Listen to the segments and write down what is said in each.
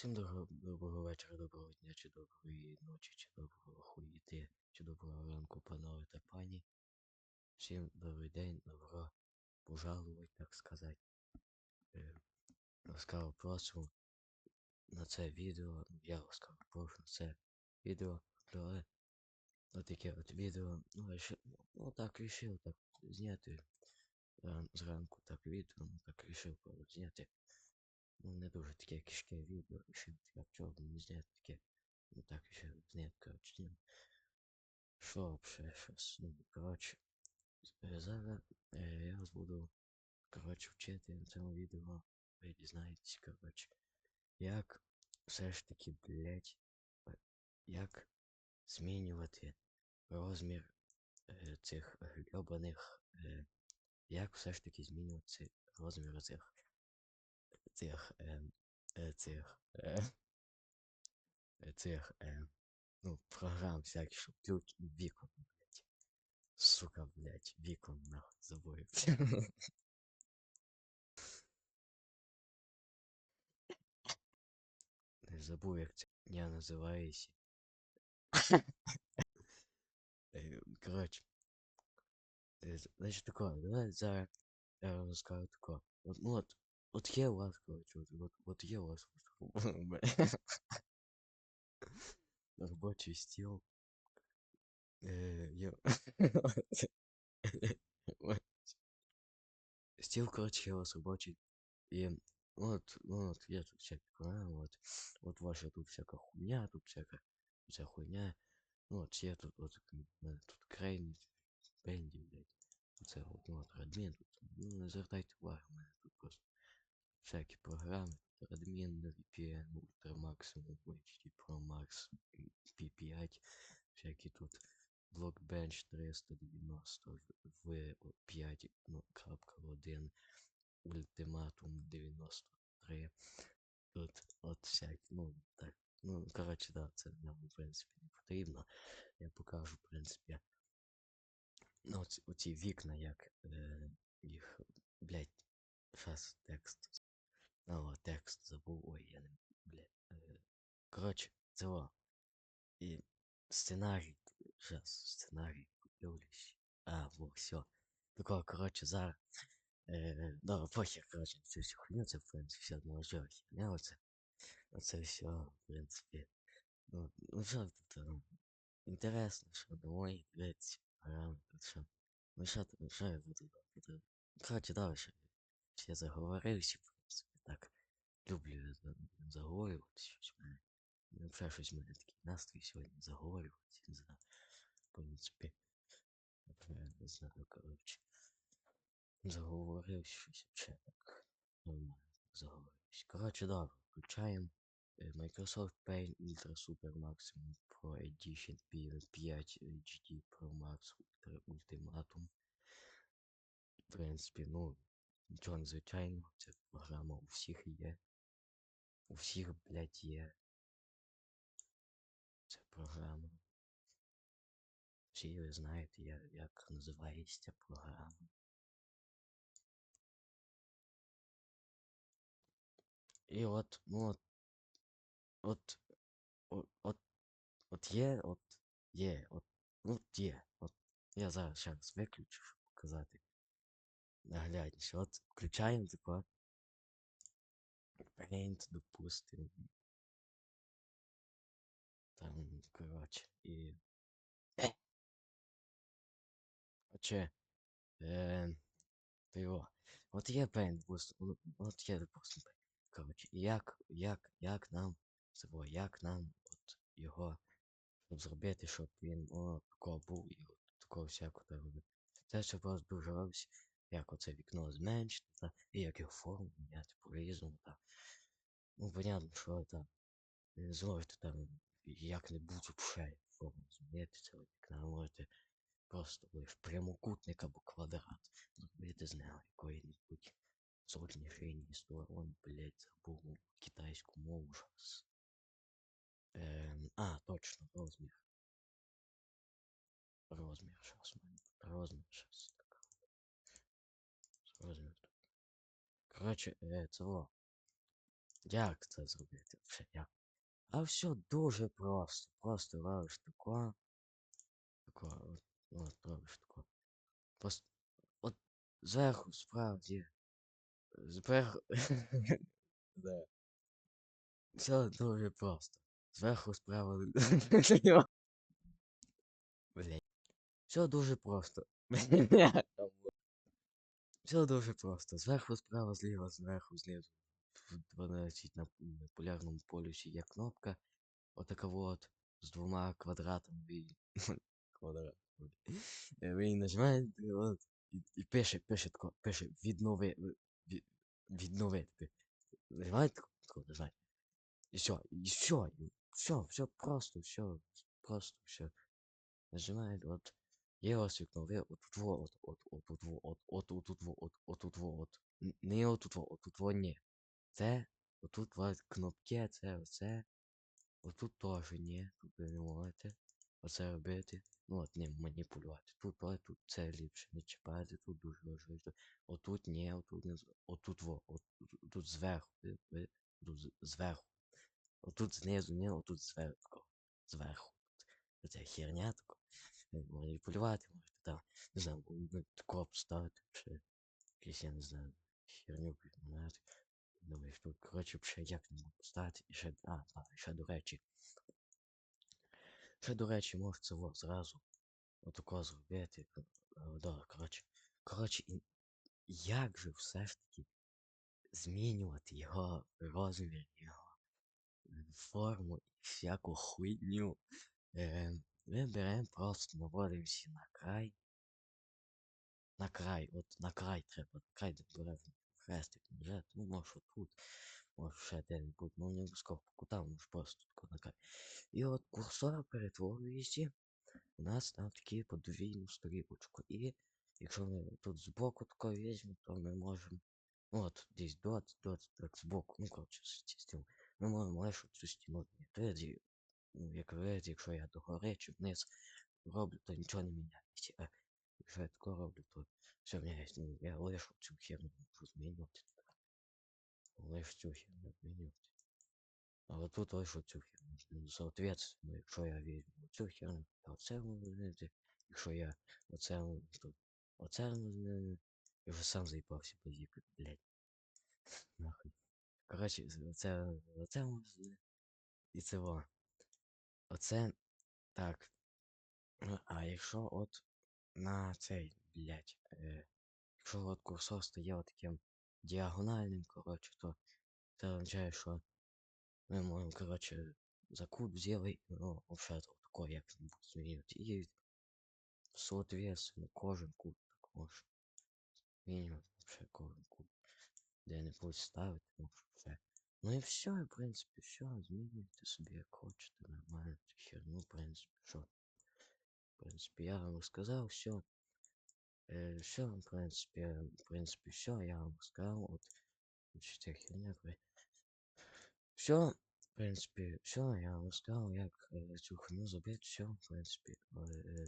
Всім доброго, доброго вечора, доброго дня, чи доброї ночі, чи доброго хуїти, чи доброго ранку, панове та пані. Всім добрий день, добро пожаловать, так сказати. Е, Ласкаво просимо на це відео. Я ласкаво прошу на це відео. Але таке от відео. Ну, ще, ну так рішив так зняти зранку так відео, ну так рішив зняти. Ну, не дуже таке кишке відео, рішив так чого б не зняти таке. Ну так ще зняти, коротше, зніму. Що ще щось, ну, коротше. Зараз е, я вас буду, коротше, вчити на цьому відео. Ви дізнаєтесь, коротше, як все ж таки, блять, як змінювати розмір цих грьобаних, е, як все ж таки змінювати розмір цих цих е, е, цих е, е, цих е, ну, програм всяких, щоб ключ вікон, блять. Сука, блять, вікон нахуй забою. Не забув, як це я називаюся. Е, Коротше. Е, з- Значить тако, давай зараз я вам скажу тако. От, ну от, от є у вас, коротше, от, от, от є у вас робочий стіл. Е, є... Стіл, коротше, є у вас робочий. І от, ну, от є тут всякі програми, от, от ваша тут всяка хуйня, тут всяка вся хуйня. Ну, от є тут, от, у мене тут крейн, бенді, блядь. Це от, ну, от, адмін тут. Ну, не звертайте уваги, у мене тут просто всякі програми. Адмін, VPN, Ultra Maximum, HD Pro Max, P5, всякі тут Blockbench 390 V5, ну, 1, Ultimatum 93. Тут от всякі, ну, так, ну, коротше, да, це нам, в принципі, не потрібно. Я покажу, в принципі, ну, оці, оці вікна, як е, їх, блядь, щас текст. О, текст забув, ой, я не, блядь. Е, коротше, це. І сценарій, щас, сценарій, дивлюсь. А, во, все. Такого, коротше, зараз. Е, да, похер, коротше, цю всю хуйню, це, в принципі, все одно вже херня, оце. Оце все, в принципі. Ну, ну що тут, е, інтересно, що домой дивитися, тут що. Ну що, що я буду? Коротше, да, що я заговорився, так. Люблю я за- заговорювати щось в мене. Ну, щось в мене такий настрій сьогодні заговорювати, не знаю. В принципі, не знаю, коротше. Заговорився щось ще так. Нормально заговорився. Коротше, да, включаємо е, Microsoft Paint Ultra Super Maximum Pro Edition P5 HD Pro Max Ultra Ultimatum. В принципі, ну, нічого незвичайного, ця програма у всіх є. У всіх, блядь, є. Ця програма. Всі ви знаєте, як називається ця програма. І от, ну от, от, от, от, от є, от, є, от, от є, от. Я зараз ще раз виключу, щоб показати наглядніше. От включаємо тако. Paint, допустим. Там, коротше, і. Короче, е, його. От є Paint, ну, от є, допустим, Paint. Коротше, як, як, як нам, цього, як нам от його щоб зробити, щоб він о, такого був і от такого всякого робити. Це ще просто дуже як оце вікно зменшити, і як його форму міняти по-різному. Ну, понятно, що там зможете там як-небудь взагалі форму змінити цього вікна, можете просто лише прямокутник або квадрат зробити з нього якої-небудь зовнішньої сторони, блять, забув китайську мову щас. Ем, а, точно, розмір. Розмір у мене. Розмір щас. Так. Розмір тут. Коротше, е, цього. Як це зробити? Як? А все дуже просто. Просто робиш тако. Тако, от, от робиш тако. Просто. От зверху справді. Зверху. Да. Все дуже просто. Зверху справа. Блять. Все дуже просто. Все дуже просто. Зверху, справа, зліва, зверху, знизу. Значить, на м, полярному полюсі є кнопка. Отака от. З двома квадратами. Ви... Квадрат. Ви її нажимаєте, от, і, і пише, пише тако, пише віднови. Від, відновити. Нажимаєте тако, тако нажимаєте. І все, і все, все, все просто, все, просто все. Нажимаєте, от. Є у вас вікно, ви отут во, от, от, от, от, от, от, от, от, во, от, от, от, во, от. Не отут во, ні. Це, отут вас кнопки, це, оце. Отут теж ні, тут ви не можете. Оце робити. Ну от не маніпулювати. Тут, о, тут це ліпше не чіпати, тут дуже важливо. Отут ні, отут не, отут во, от, тут, тут зверху, тут зверху. Отут знизу, ні, отут зверху. Зверху. Оця херня така. Маніпулювати можете там, не знаю, ну, тако поставити, чи якісь, я не знаю, херню придумати. Думаю, що, коротше, ще як не можу поставити. І ще, а, а, ще до речі. Ще, до речі, можете це во, зразу отако зробити. е, Да, коротше. Коротше, як же все ж таки змінювати його розмір, його форму і всяку хуйню. Е, ми беремо просто наводимося на край. На край, от на край треба, край де беремо хрестик нажати, ну може тут, може ще де-небудь, ну не обов'язково по кутам, може просто тако на край. І от курсор перетворюється у нас на таку подвійну сторіночку. І якщо ми тут збоку тако візьмемо, то ми можемо, ну от десь дот, дот, так збоку, ну коротше, з ми можемо лише цю стіну змінити. Ну, як говориться, якщо я догори чи вниз роблю, то нічого не міняється. А якщо я тако роблю, то все міняється. Ну, я лишу цю херню змінювати. Лишу цю херню змінювати. Але тут лишу цю херню. Ну, Соответственно, якщо я візьму цю херню, то оце можу змінити. Якщо я оце, можу, то оце можу змінити. Я вже сам заїбався базікати, блядь. Нахуй. Оце, оце можу змінити. І це во. Оце так. Ну, А якщо от на цей, блядь, е, якщо от курсор стає таким діагональним, коротше, то це означає, що ми можемо, коротше, за кут взяли, ну, вообще то тако як-небудь змінювати. І, соответственно, кожен кут так може змінювати, вообще кожен кут. Де-небудь ставити, може, все. Ну і все, в принципі, все, змінюйте собі, як хочете, нормально, цю херню, в принципі, що. В принципі, я вам розказав, все. Е, все, в принципі, в принципі, все, я вам сказав, от, ця херня, все, в принципі, все, я вам сказав, як е, цю херню зробити, все, в принципі, е, е,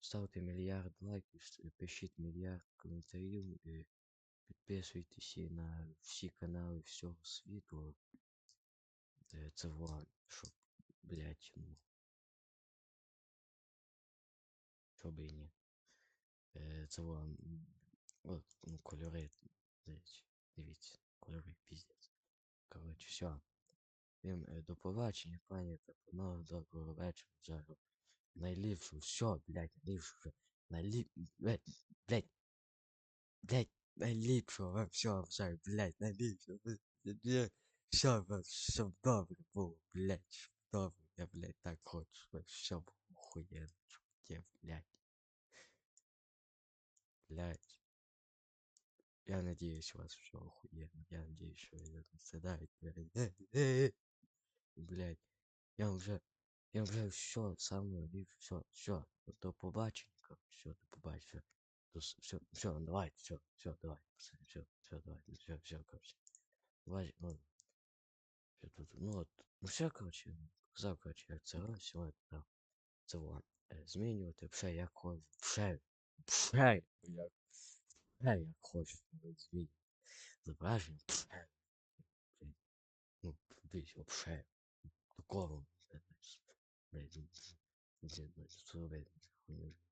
ставте мільярд лайків, пишіть мільярд коментарів, і підписуйтесь на всі канали всього світу. Е, Це вам, щоб, блять, ну, щоб і ні. Це от, ну, кольори, дивіться, дивіться, кольори піздець. Коротше, все. Всім е, до побачення, пані та панове, доброго вечора, жару. Найліпшу, все, блядь, найліпшу вже. Найліп... Блядь, блядь, блядь, найліпшого вам все, вже, блядь, найліпшого. Все, вам, щоб добре було, блядь, щоб добре. Я, блядь, так хочу, все було охуєнно, чуваки, блядь. Блядь. Я надеюсь, у вас все охуенно. Я надеюсь, что вы не страдаете. блядь. Блядь. Я уже, я вже все, саме все, все, до побачення, все, до побачення, все, все, все, ну давайте, все, все, давай, все, все, давай, давайте, ну все, все, короче. Давай, ну, все тут, ну от, ну все, короче, показав, короче, э, я це гра, сьогодні, да. Це Змею ты все, я хочу, все, все, як, все, як хочу, змінювати, зображення, все, ну, десь, все, такого, блядь, блядь, блядь, блядь, ну, блядь, блядь, блядь, блядь, блядь, блядь, блядь, блядь,